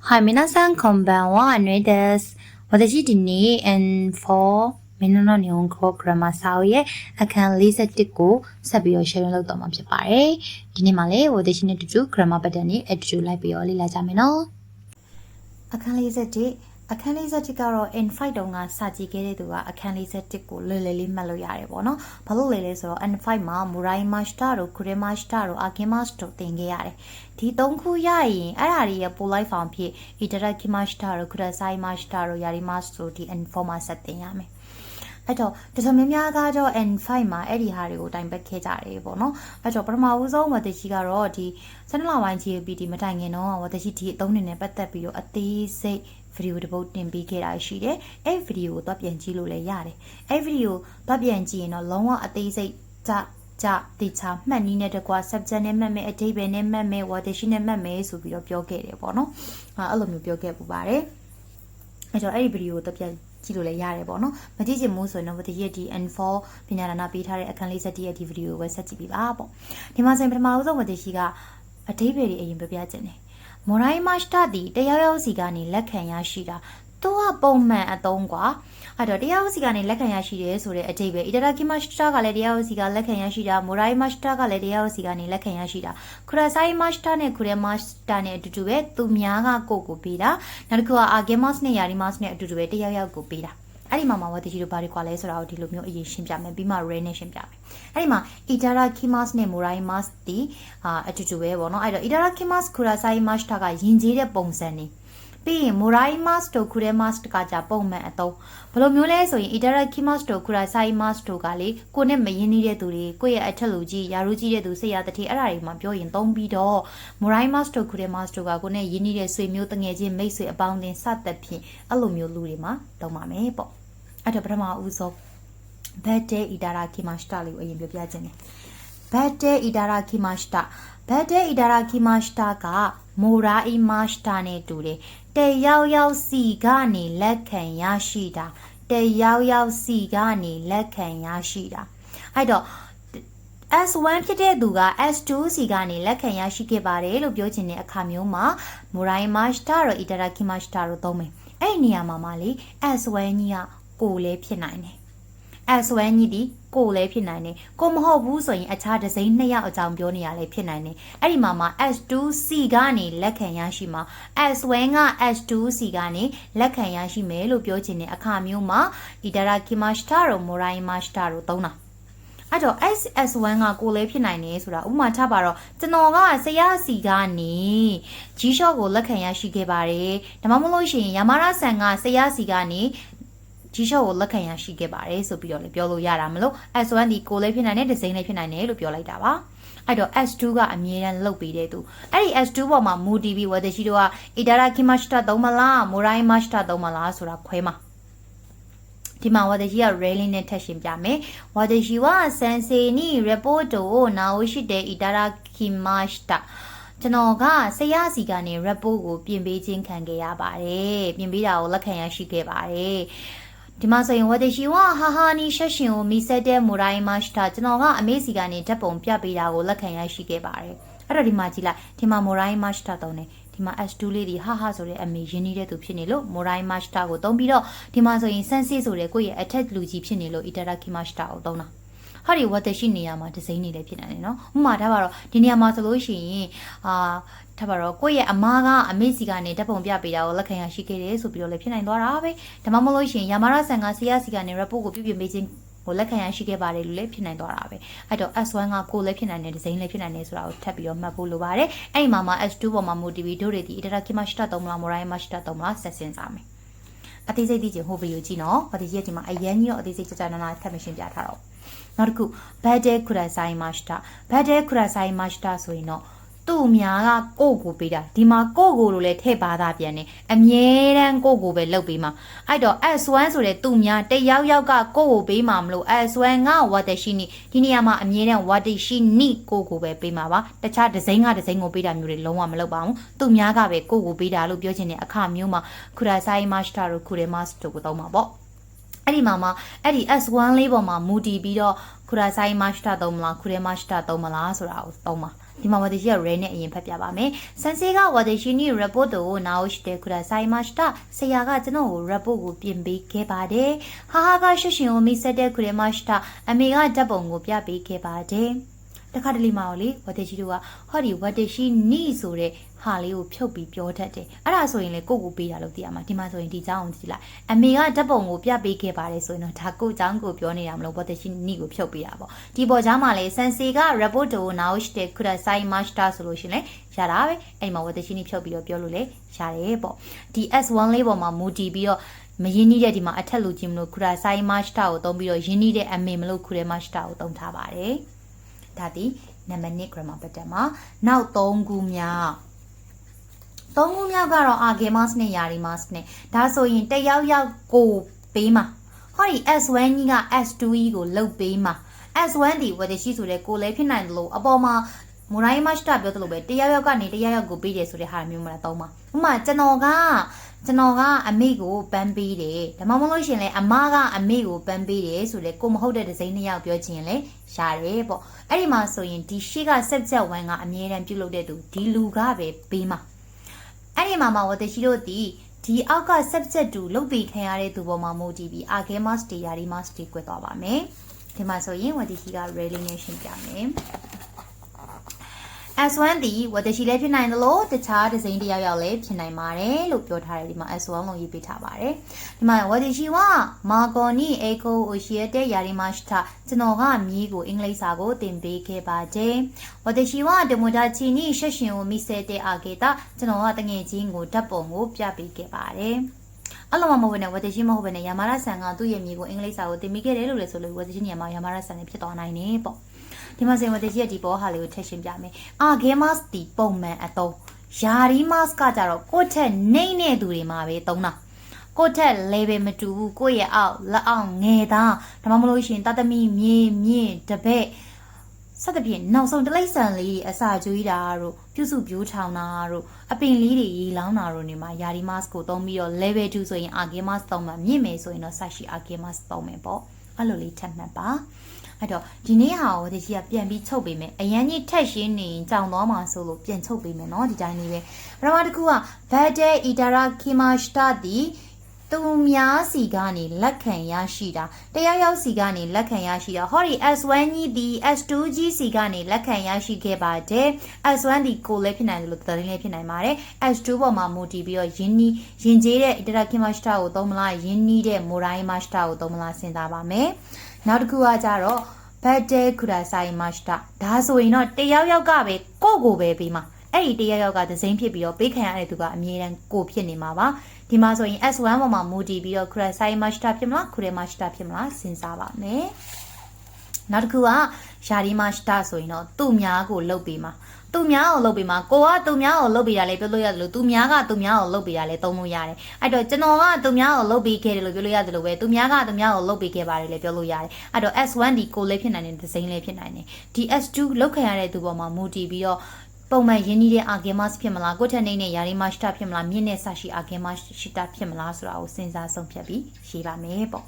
はい、皆さんこんばんは、ぬいです。私ဒီနေ့ N4 မင်းတို့ညုံကို grammar စာအုပ်ရဲ့အခန်း41ကိုဆက်ပြီးတော့ sharing လုပ်တော့မှာဖြစ်ပါတယ်။ဒီနေ့မှာလည်းဝဒရှိနဲ့တူတူ grammar pattern နဲ့အတူတူလိုက်ပြီးတော့လေ့လာကြမယ်နော်။အခန်း41 အခန်း41ကတော့ N5 တုန်းကစကြည့်ခဲ့တဲ့သူကအခန်း41ကိုလွယ်လွယ်လေးမှတ်လို့ရတယ်ပေါ့နော်။ဘာလို့လဲလဲဆိုတော့ N5 မှာ Murai Master တို့ Kure Master တို့ Akimas တို့သင်ခဲ့ရတယ်။ဒီသုံးခုရရင်အဲ့ဒါတွေရဲ့ပိုလိုက်ဖောင်ဖြစ် Itadaki Master တို့ Kurasai Master တို့ Yarimas တို့ဒီ N4 မှာဆက်သင်ရမယ်။ အဲ့တော့တချို့များများကတော့ N5 မှာအဲ့ဒီဟာတွေကိုတိုင်ပတ်ခဲ့ကြတယ်ပေါ့နော်အဲ့တော့ပထမဦးဆုံးဝတ္တရှိကတော့ဒီစနလပိုင်း GAPD မတိုင်ခင်တော့ဝတ္တရှိဒီအသုံးနေနဲ့ပတ်သက်ပြီးတော့အသေးစိတ်ဗီဒီယိုတစ်ပုဒ်တင်ပေးခဲ့တာရှိတယ်အဲ့ဗီဒီယိုကိုတော့ပြန်ကြည့်လို့လည်းရတယ်အဲ့ဗီဒီယိုတော့ပြန်ကြည့်ရင်တော့လုံးဝအသေးစိတ်ကြကြတေချာမှတ်နည်းနဲ့တကွာ subject နဲ့မှတ်မယ်အဓိပ္ပာယ်နဲ့မှတ်မယ် word ရှိနဲ့မှတ်မယ်ဆိုပြီးတော့ပြောခဲ့တယ်ပေါ့နော်အဲ့လိုမျိုးပြောခဲ့ပူပါတယ်အဲ့တော့အဲ့ဒီဗီဒီယိုကိုတော့ပြန် ကြည့်လို့လည်းရတယ်ပေါ့နော်မကြည့်ချင်ဘူးဆိုရင်တော့ဒီရက်ဒီ N4 ပညာဒါနပေးထားတဲ့အခန်းလေး7ရဲ့ဒီဗီဒီယိုကိုပဲဆက်ကြည့်ပြပါပေါ့ဒီမှာဆိုရင်ပထမဆုံးဝတ္တရှိကအဓိပ္ပာယ်တွေအရင်ပြပြခြင်းတယ်မော်ရိုင်းမတ်တာဒီတရားရောက်စီကနေလက်ခံရရှိတာ သူကပုံမှန်အသုံးကွာအဲ့တော့တရားဥစီကနေလက်ခံရရှိတယ်ဆိုတဲ့အဓိပ္ပာယ်အီတရာကီမတ်စတာကလည်းတရားဥစီကလက်ခံရရှိတာမိုရိုင်းမတ်စတာကလည်းတရားဥစီကနေလက်ခံရရှိတာခရဆိုင်မတ်စတာနဲ့ခရမတ်စတာနဲ့အတူတူပဲသူများကကိုကိုပေးတာနောက်တစ်ခုကအာဂေမတ်စ်နဲ့ယာရီမတ်စ်နဲ့အတူတူပဲတယောက်ယောက်ကိုပေးတာအဲ့ဒီမှာမှာဝတိရှိတို့ဘာတွေကွာလဲဆိုတာကိုဒီလိုမျိုးအရင်ရှင်းပြမယ်ပြီးမှ ray နဲ့ရှင်းပြမယ်အဲ့ဒီမှာ itara kimas နဲ့ morai mas ဒီအာအတူတူပဲပေါ့နော်အဲ့တော့ itara kimas kurasai mas တာကယဉ်ကျေးတဲ့ပုံစံနေ ပြီးရင် morai mas တို့ kure mas ကကြပုံမှန်အသုံးဘယ်လိုမျိုးလဲဆိုရင် itara kimas တို့ kurasai mas တို့ကလေကိုနဲ့မယဉ်နေတဲ့သူတွေကိုယ့်ရဲ့အထက်လူကြီးယာရုကြီးတဲ့သူဆေးရတတိအဲ့ဒါတွေမှာပြောရင်သုံးပြီးတော့ morai mas တို့ kure mas တို့ကကိုနဲ့ယဉ်နေတဲ့ဆွေမျိုးတငယ်ချင်းမိတ်ဆွေအပေါင်းအသင်းစသဖြင့်အဲ့လိုမျိုးလူတွေမှာသုံးပါမယ်ပေါ့အဲ့တော့ပထမဦးဆုံး bad day itaraki mashita လေးကိုအရင်ပြောပြခြင်းတယ် bad day itaraki mashita bad day itaraki mashita က morai mashita နဲ့တူတယ်တယောက်ယောက်စီကနေလက်ခံရရှိတာတယောက်ယောက်စီကနေလက်ခံရရှိတာအဲ့တော့ S1 ဖြစ်တဲ့သူက S2 စီကနေလက်ခံရရှိခဲ့ပါတယ်လို့ပြောချင်တဲ့အခါမျိုးမှာ morai mashita တော့ itaraki mashita လို့သုံးမယ်အဲ့ဒီနေရာမှာမလေး S1 ကြီးကကိုလည်းဖြစ်နိုင်တယ် အဲဆိုရင်ညီဒီကိုလည်းဖြစ်နိုင်တယ်ကိုမဟုတ်ဘူးဆိုရင်အခြားဒဇိမ့်နှစ်ယောက်အကြောင်းပြောနေရလဲဖြစ်နိုင်တယ်အဲ့ဒီမှာမှာ S2C ကနေလက်ခံရရှိမှာ S1 က S2C ကနေလက်ခံရရှိမယ်လို့ပြောချင်တဲ့အခါမျိုးမှာ Itarakimashita တို့ Moraimashita တို့သုံးတာအဲ့တော့ SS1 ကကိုလည်းဖြစ်နိုင်တယ်ဆိုတာဥပမာထားပါတော့ကျွန်တော်ကဆရာစီကနေ G-Shock ကိုလက်ခံရရှိခဲ့ပါတယ်ဒါမှမဟုတ်လို့ရှိရင်ယာမာရာဆန်ကဆရာစီကနေ G-Shock ကိုလက်ခံရရှိခဲ့ပါတယ်ဆိုပြီးတော့လည်းပြောလို့ရတာမလို့ S1 ဒီကိုလည်းဖြစ်နိုင်တယ်ဒီဇိမ်းလည်းဖြစ်နိုင်တယ်လို့ပြောလိုက်တာပါအဲ့တော့ S2 ကအမြဲတမ်းလုတ်ပေးတဲ့သူအဲ့ဒီ S2 ပေါ်မှာမူတည်ပြီးဝဒရှိတို့က Itadaki Mashita သုံးမလား Morai Mashita သုံးမလားဆိုတာခွဲမှာဒီမှာဝါဒရှိက railing နဲ့ထပ်ရှင်းပြမယ်။ဝါဒရှိကဆန်စေနီ report ကိုနာဝရှိတဲ့ Itadaki Mashita ကျွန်တော်ကဆရာစီကနေ report ကို ပြင်ပေးခြင်းခံခဲ့ရပါတယ်။ပြင်ပေးတာကိုလက်ခံရရှိခဲ့ပါတယ်။ ဒီမှာဆိုရင်ဝတရှိဝဟာဟာနီရှက်ရှင်ကိုမိဆက်တဲ့မူရိုင်းမတ်တာကျွန်တော်ကအမေစီကနေဓာတ်ပုံပြပေးတာကိုလက်ခံရရှိခဲ့ပါတယ်။အဲ့တော့ဒီမှာကြည့်လိုက်ဒီမှာမူရိုင်းမတ်တာတုံးနေဒီမှာ S2 လေးဒီဟာဟာဆိုတဲ့အမေရင်းနှီးတဲ့သူဖြစ်နေလို့ Morai Master ကိုတုံးပြီးတော့ဒီမှာဆိုရင် Sensei ဆိုတဲ့ကိုယ့်ရဲ့ attack လူကြီးဖြစ်နေလို့ Itadaki Master ကိုတုံးတာ ဟာဒီဝတ်တရှိနေရမှာဒီဇိမ်းနေလည်းဖြစ်နေတယ်နော်ဥပမာထားပါတော့ဒီနေရာမှာဆိုလို့ရှိရင်အာထားပါတော့ကိုယ့်ရဲ့အမားကအမေစီကနေဓာတ်ပုံပြပေးတာကိုလက်ခံရရှိခဲ့တယ်ဆိုပြီးတော့လည်းဖြစ်နိုင်သွားတာပဲဒါမှမဟုတ်လို့ရှိရင်ယာမာရာဆန်ကဆီယာစီကနေ report ကိုပြုပြင်ပေးခြင်းကိုလက်ခံရရှိခဲ့ပါတယ်လို့လည်းဖြစ်နိုင်သွားတာပဲအဲ့တော့ S1 ကကိုလည်းဖြစ်နိုင်တယ်ဒီဇိမ်းလည်းဖြစ်နိုင်တယ်ဆိုတာကိုထပ်ပြီးတော့မှတ်ဖို့လိုပါတယ်အဲ့ဒီမှာမှာ S2 ပေါ်မှာ motive တို့တွေဒီ itadaki mashita သုံးမလား morai mashita သုံးမလားဆက်စင်စားမယ်အသေးစိတ်သိချင်ဟိုဗီဒီယိုကြည့်နော်။ဘာဒီရက်ဒီမှာအရန်ကြီးတော့အသေးစိတ်ကြကြနာနာထပ်မရှင်းပြထားတော့။ နောက်တစ်ခု battle kurasai master battle kurasai master ဆိုရင်တော့သူ့အများကကိုကိုပေးတာဒီမှာကိုကိုလို့လည်းထည့်ပါသားပြန်နေအမြဲတမ်းကိုကိုပဲလုပ်ပေးမှာအဲ့တော့ S1 ဆိုတဲ့သူ့များတယောက်ယောက်ကကိုကိုပေးမှာမလို့ S1 က watashi ni ဒီနေရာမှာအမြဲတမ်း watashi ni ကိုကိုပဲပေးမှာပါတခြားဒီဇိုင်းကဒီဇိုင်းကိုပေးတာမျိုးတွေလုံးဝမလုပ်ပါဘူးသူ့များကပဲကိုကိုပေးတာလို့ပြောချင်တဲ့အခါမျိုးမှာ kurasai master တို့ kuremas တို့ကိုသုံးမှာပေါ့ အဲ့ဒီမှာမှအဲ့ဒီ S1 လေးပေါ်မှာမူတည်ပြီးတော့ kurasai master သုံးမလား kuremashita သုံးမလားဆိုတာကိုသုံးပါဒီမှာဝတိရှိက red နဲ့အရင်ဖတ်ပြပါမယ်စန်စေကဝတိရှိနီ report ကိုနားရှိတဲ့ခုဒါဆိုင်မတ်တာဆရာကကျွန်တော်ကို report ကိုပြင်ပေးခဲ့ပါတယ်ဟာဟာကရှရှင်ကိုမိတ်ဆက်တဲ့ခုရဲမတ်တာအမေကဓာတ်ပုံကိုပြပေးခဲ့ပါတယ်တခါတလေမှတော့လေဝတ်တရှိတို့ကဟောဒီဝတ်တရှိနီဆိုတဲ့ ဟာလေးကိုဖြုတ်ပြီးပြောတတ်တယ်အဲ့ဒါဆိုရင်လေကိုကိုပေးတာလို့သိရမှာဒီမှာဆိုရင်ဒီเจ้าအောင်ကြည့်လိုက်အမေကဓာတ်ပုံကိုပြပေးခဲ့ပါတယ်ဆိုရင်တော့ဒါကိုเจ้าကိုပြောနေတာမလို့ဝတ်တရှိနီကိုဖြုတ်ပေးတာပေါ့ဒီပေါ်เจ้าမှာလေစန်စီက report ကိုနားရှိတဲ့ခုရဆိုင်မတ်တာဆိုလို့ရှင်လေရတာပဲအဲ့မှာဝတ်တရှိနီဖြုတ်ပြီးတော့ပြောလို့လေရတယ်ပေါ့ဒီ S1 လေးပေါ်မှာမူတည်ပြီးတော့မရင်းနှီးတဲ့ဒီမှာအထက်လူကြီးမလို့ခူရာဆိုင်မတ်တာကိုသုံးပြီးတော့ရင်းနှီးတဲ့အမေမလို့ခူရဲမတ်တာကိုသုံးထားပါတယ်။ဒါဒီနံပါတ်1 grammar pattern မှာနောက်3ခုမြောက် 3ခုမြောက်ကတော့ argemas နဲ့ yarimas နဲ့ဒါဆိုရင်တယောက်ယောက်ကိုပေးမှာဟောဒီ S1 ကြီးက S2E ကိုလုတ်ပေးမှာ S1 ဒီဝယ်တရှိဆိုတဲ့ကိုလည်းဖြစ်နိုင်တယ်လို့အပေါ်မှာမူရိုင်းမတ်တာပြောသလိုပဲတယောက်ယောက်ကနေတယောက်ယောက်ကိုပေးတယ်ဆိုတဲ့ဟာမျိုးမှလည်းသုံးပါဥပမာကျွန်တော်ကကျွန်တော်ကအမေကိုပန်းပေးတယ်ဒါမှမဟုတ်လို့ရှင်လဲအမကအမေကိုပန်းပေးတယ်ဆိုလေကိုမဟုတ်တဲ့ဒဇိန်းနှစ်ယောက်ပြောချင်လဲရတယ်ပေါ့အဲ့ဒီမှာဆိုရင်ဒီရှေ့က subject 1ကအမြဲတမ်းပြုလုပ်တဲ့သူဒီလူကပဲပေးမှာ အဲ့ဒီမှာမှာဝတရှိတို့ဒီဒီအောက်က subject 2လုတ်ပြီးခံရတဲ့သူပေါ်မှာမူတည်ပြီး argemas တွေ yarimas တွေ꿰သွားပါမယ်ဒီမှာဆိုရင်ဝတရှိက relation ပြမယ် S1 သည်ဝတရှိလည်းဖြစ်နိုင်တယ်လို့တခြားဒီဇိုင်းတစ်ယောက်ယောက်လည်းဖြစ်နိုင်ပါတယ်လို့ပြောထားတယ်ဒီမှာ S1 လုံးရေးပေးထားပါတယ်ဒီမှာဝတရှိဝမာဂော်နီအေကိုအိုရှိယတဲ့ယာရီမရှတာကျွန်တော်ကမြည်ကိုအင်္ဂလိပ်စာကိုသင်ပေးခဲ့ပါတယ်ဝတရှိဝဒမတာချီနီရှက်ရှင်ကိုမိဆဲတဲ့အာကေတာကျွန်တော်ကတငယ်ချင်းကိုဓာတ်ပုံကိုပြပေးခဲ့ပါတယ်အဲ့လိုမှမဟုတ်ဘဲနဲ့ဝတရှိမဟုတ်ဘဲနဲ့ယာမာရဆန်ကသူ့ရဲ့မြေကိုအင်္ဂလိပ်စာကိုသင်ပေးခဲ့တယ်လို့လည်းဆိုလို့ဝတရှိနေရာမှာယာမာရဆန်လည်းဖြစ်သွားနိုင်တယ်ပေါ့ ဒီမှာစင်ဝတကြီးရဲ့ဒီပေါ်ဟာလေးကိုထည့်ရှင်းပြမယ်။အာဂဲမတ်ဒီပုံမှန်အသုံးယာရီမတ်ကကြတော့ကိုယ့်ထက်နှိမ့်တဲ့သူတွေမှာပဲသုံးတာ။ကိုယ့်ထက် level မတူဘူးကိုယ့်ရဲ့အောက်လက်အောက်ငယ်သားဒါမှမဟုတ်ရှင်တသမီမြေမြင့်တပည့်စသဖြင့်နောက်ဆုံးတလိမ့်ဆန်လေးတွေအစာကျွေးတာတို့ပြုစုပြိုးထောင်တာတို့အပင်လေးတွေရေလောင်းတာတို့နေမှာယာရီမတ်ကိုသုံးပြီးတော့ level 2ဆိုရင်အာဂဲမတ်သုံးမှာမြင့်မယ်ဆိုရင်တော့ဆက်ရှိအာဂဲမတ်သုံးမယ်ပေါ့ အဲ့လိုလေးထပ်မှတ်ပါအဲ့တော့ဒီနေ့ဟာကိုဒီကြီးကပြန်ပြီးချုပ်ပေးမယ်အရန်ကြီးထက်ရှင်းနေရင်ကြောင်သွားမှာဆိုလို့ပြန်ချုပ်ပေးမယ်เนาะဒီတိုင်းလေးပဲပထမတစ်ခုက Bade Itara Kimashita ဒီ သူများစီကနေလက်ခံရရှိတာတရားရောက်စီကနေလက်ခံရရှိတာဟောဒီ S1 ကြီးဒီ S2 ကြီးစီကနေလက်ခံရရှိခဲ့ပါတယ် S1 ဒီကိုလည်းဖြစ်နိုင်တယ်လို့သတင်းလည်းဖြစ်နိုင်ပါတယ် S2 ပေါ်မှာမူတည်ပြီးတော့ယင်းနီးယဉ်ကျေးတဲ့ Itara Kimashita ကိုသုံးမလားယင်းနီးတဲ့ Morai Mashita ကိုသုံးမလားစဉ်းစားပါမယ်နောက်တစ်ခုကကြတော့ဘတ်တဲခူရာဆိုင်မတ်တာဒါဆိုရင်တော့တယောက်ယောက်ကပဲကိုကိုပဲပြီးမှာ အဲ့ဒီတယောက်ယောက်ကဒဇိမ့်ဖြစ်ပြီးတော့ပေးခံရတဲ့သူကအမြဲတမ်းကိုဖြစ်နေမှာပါဒီမှာဆိုရင် S1 ပေါ်မှာမူတည်ပြီးတော့ခူရာဆိုင်မတ်တာဖြစ်မလားခူရဲမတ်တာဖြစ်မလားစဉ်းစားပါမယ်နောက်တစ်ခုကယာရီမတ်တာဆိုရင်တော့သူ့များကိုလှုပ်ပေးမှာသူများကိုလှုပ်ပေးမှာကိုကသူများကိုလှုပ်ပေးတာလည်းပြောလို့ရတယ်လို့သူများကသူများကိုလှုပ်ပေးတာလည်းသုံးလို့ရတယ်အဲ့တော့ကျွန်တော်ကသူများကိုလှုပ်ပေးခဲ့တယ်လို့ပြောလို့ရတယ်လို့ပဲသူများကသူများကိုလှုပ်ပေးခဲ့ပါတယ်လည်းပြောလို့ရတယ်အဲ့တော့ S1 ဒီကိုလည်းဖြစ်နိုင်တယ်ဒီဇိမ်းလည်းဖြစ်နိုင်တယ်ဒီ S2 လှုပ်ခံရတဲ့သူပေါ်မှာမူတည်ပြီးတော့ ပုံမှန်ရင်းနှီးတဲ့ argument ဖြစ်မလားကိုယ့်ထက်နေနဲ့ယာရီမရှတာဖြစ်မလားမြင့်တဲ့ဆရှိ argument ရှိတာဖြစ်မလားဆိုတာကိုစဉ်းစားဆုံးဖြတ်ပြီးရေးပါမယ်ပေါ့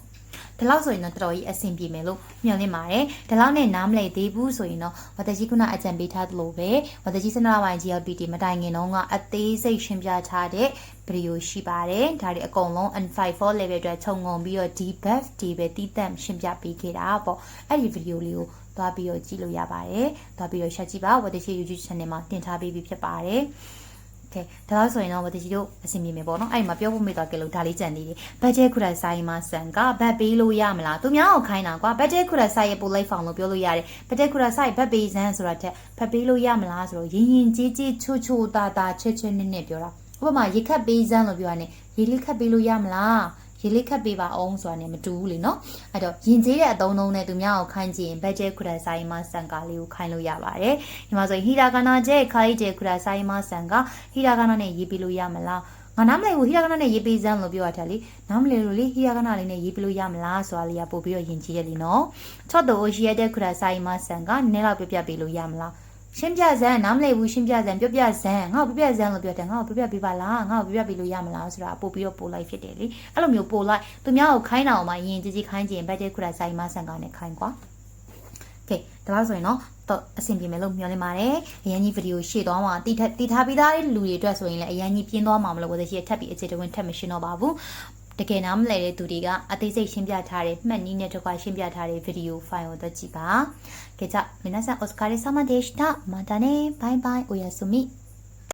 ဒီလောက်ဆိုရင်တော့တော်တော်ကြီးအဆင်ပြေမယ်လို့မျှော်လင့်ပါတယ်ဒီလောက်နဲ့နားမလည်သေးဘူးဆိုရင်တော့ဝတ္တကြီးခုနအကြံပေးထားသလိုပဲဝတ္တကြီးစနဝိုင် GLPT မတိုင်ခင်တော့ကအသေးစိတ်ရှင်းပြထားတဲ့ဗီဒီယိုရှိပါတယ်ဒါတွေအကုန်လုံး N54 level အတွက်ခြုံငုံပြီးတော့ debuff ဒီပဲတီးတန့်ရှင်းပြပေးခဲ့တာပေါ့အဲ့ဒီဗီဒီယိုလေးကို သွားပြီးတော့ကြည့်လို့ရပါတယ်သွားပြီးတော့ရှက်ကြည့်ပါဝတ္တကြီး YouTube channel မှာတင်ထားပေးပြီးဖြစ်ပါတယ်ကဲဒါဆိုရင်တော့ဝတကြီးတို့အဆင်ပြေမယ်ပေါ့နော်အဲ့မှာပြောဖို့မေ့သွားကြလို့ဒါလေးကြံနေတယ်ဘတ်ဂျက်ခုရဆိုင်မှာဆန်ကဘတ်ပေးလို့ရမလားသူများကိုခိုင်းတာကွာဘတ်ဂျက်ခုရဆိုင်ရဲ့ပိုလိုက်ဖောင်လို့ပြောလို့ရတယ်ဘတ်ဂျက်ခုရဆိုင်ဘတ်ပေးစမ်းဆိုတာတက်ဘတ်ပေးလို့ရမလားဆိုတော့ရင်ရင်ကြီးကြီးချိုချိုတာတာချက်ချက်နစ်နစ်ပြောတာဥပမာရေခတ်ပေးစမ်းလို့ပြောရတယ်ရေလေးခတ်ပေးလို့ရမလား ရေလေးခတ်ပေးပါအောင်ဆိုတာနဲ့မတူဘူးလေနော်အဲ့တော့ရင်ကျေးတဲ့အသုံးလုံးနဲ့သူများကိုခိုင်းကြည့်ရင်ဘတ်ဂျက်ခုရဆိုင်မှာစံကာလေးကိုခိုင်းလို့ရပါတယ်ဒီမှာဆိုဟီရာကနာဂျက်ခိုင်းဂျက်ခုရဆိုင်မှာစံကဟီရာကနာနဲ့ရေးပေးလို့ရမလားငါနားမလဲဘူးဟီရာကနာနဲ့ရေးပေးစမ်းလို့ပြောရတာလေနားမလဲလို့လေဟီရာကနာလေးနဲ့ရေးပေးလို့ရမလားဆိုတာလေးကပို့ပြီးတော့ယဉ်ကျေးရလीနော်ချော့တော့ရှိရတဲ့ခုရဆိုင်မှာစံကနည်းတော့ပြပြပေးလို့ရမလား ရှင်းပြစမ်းနားမလည်ဘူးရှင်းပြစမ်းပြောပြစမ်းငါ့ကိုပြပြစမ်းလို့ပြောတယ်ငါ့ကိုပြပြပေးပါလားငါ့ကိုပြပြပေးလို့ရမလားဆိုတာပို့ပြီးတော့ပို့လိုက်ဖြစ်တယ်လေအဲ့လိုမျိုးပို့လိုက်သူများကိုခိုင်းတာအောင်မှယင်ကြီးကြီးခိုင်းကြည့်ရင်ဘတ်ဂျက်ခုရဆိုင်မဆန်ကနေခိုင်းကွာကဲဒါလို့ဆိုရင်တော့တော့အဆင်ပြေမယ်လို့မျှော်လင့်ပါတယ်အရင်ကြီးဗီဒီယိုရှေ့သွားမှာတီးထတီးထားပြီးသားလူတွေအတွက်ဆိုရင်လည်းအရင်ကြီးပြင်းသွားမှာမလို့ဝသက်ရှိရထပ်ပြီးအခြေတဝင်ထပ်မရှင်းတော့ပါဘူး တကယ်နားမလည်တဲ့သူတွေကအသေးစိတ်ရှင်းပြထားတဲ့မှတ်နည်းနဲ့တကွာရှင်းပြထားတဲ့ဗီဒီယိုဖိုင်ကိုတော့ကြည့်ပါ။ကြကြ minasan oskare sama de shita mata ne bye bye oyasumi